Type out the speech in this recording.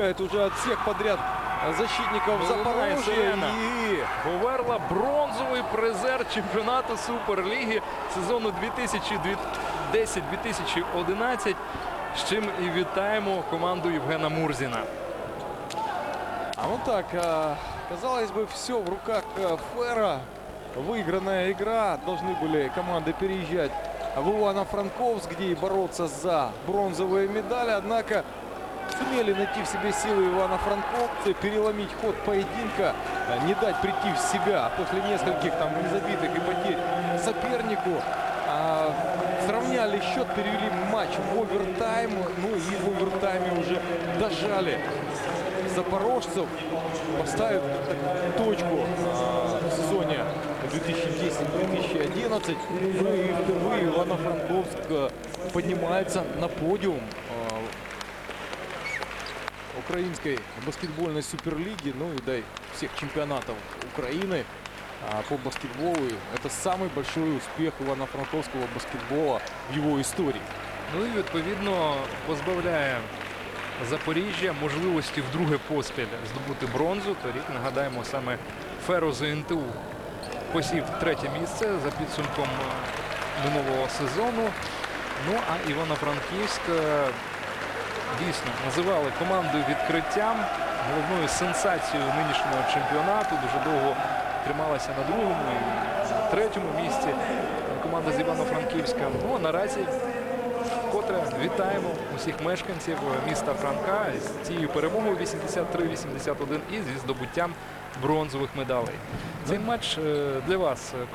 Это уже от всех подряд защитников Ну, Запорожья. Сирена. И Говерла бронзовий призер чемпіонату Суперліги сезону 2010-2011. З чим і вітаємо команду Євгена Мурзіна. А вот так, а, казалось бы, все в руках а, Фера. Выигранная игра. Должны были команды переезжать в Ивано-Франковск, где и бороться за бронзовые медали. Однако сумели найти в себе силы Ивано-Франковцы, переломить ход поединка, а, не дать прийти в себя после нескольких там незабитых и потерь сопернику. А, сравняли счет, перевели матч в овертайм. Ну и в овертайме уже дожали запорожцев поставят точку а, в сезоне 2010-2011. Ну и впервые Ивано-Франковск а, поднимается на подиум а, украинской баскетбольной суперлиги, ну и дай всех чемпионатов Украины а, по баскетболу. Это самый большой успех Ивано-Франковского баскетбола в его истории. Ну і відповідно позбавляє Запоріжжя можливості вдруге поспіль здобути бронзу. Торік нагадаємо саме Феро ЗНТУ посів третє місце за підсумком е, минулого сезону. Ну а Івано-Франківськ е, дійсно називали командою відкриттям, головною сенсацією нинішнього чемпіонату. Дуже довго трималася на другому і третьому місці команда з Івано-Франківська. Ну а наразі Вкотре вітаємо усіх мешканців міста Франка з цією перемогою 83-81 і зі здобуттям бронзових медалей. Цей матч е, для вас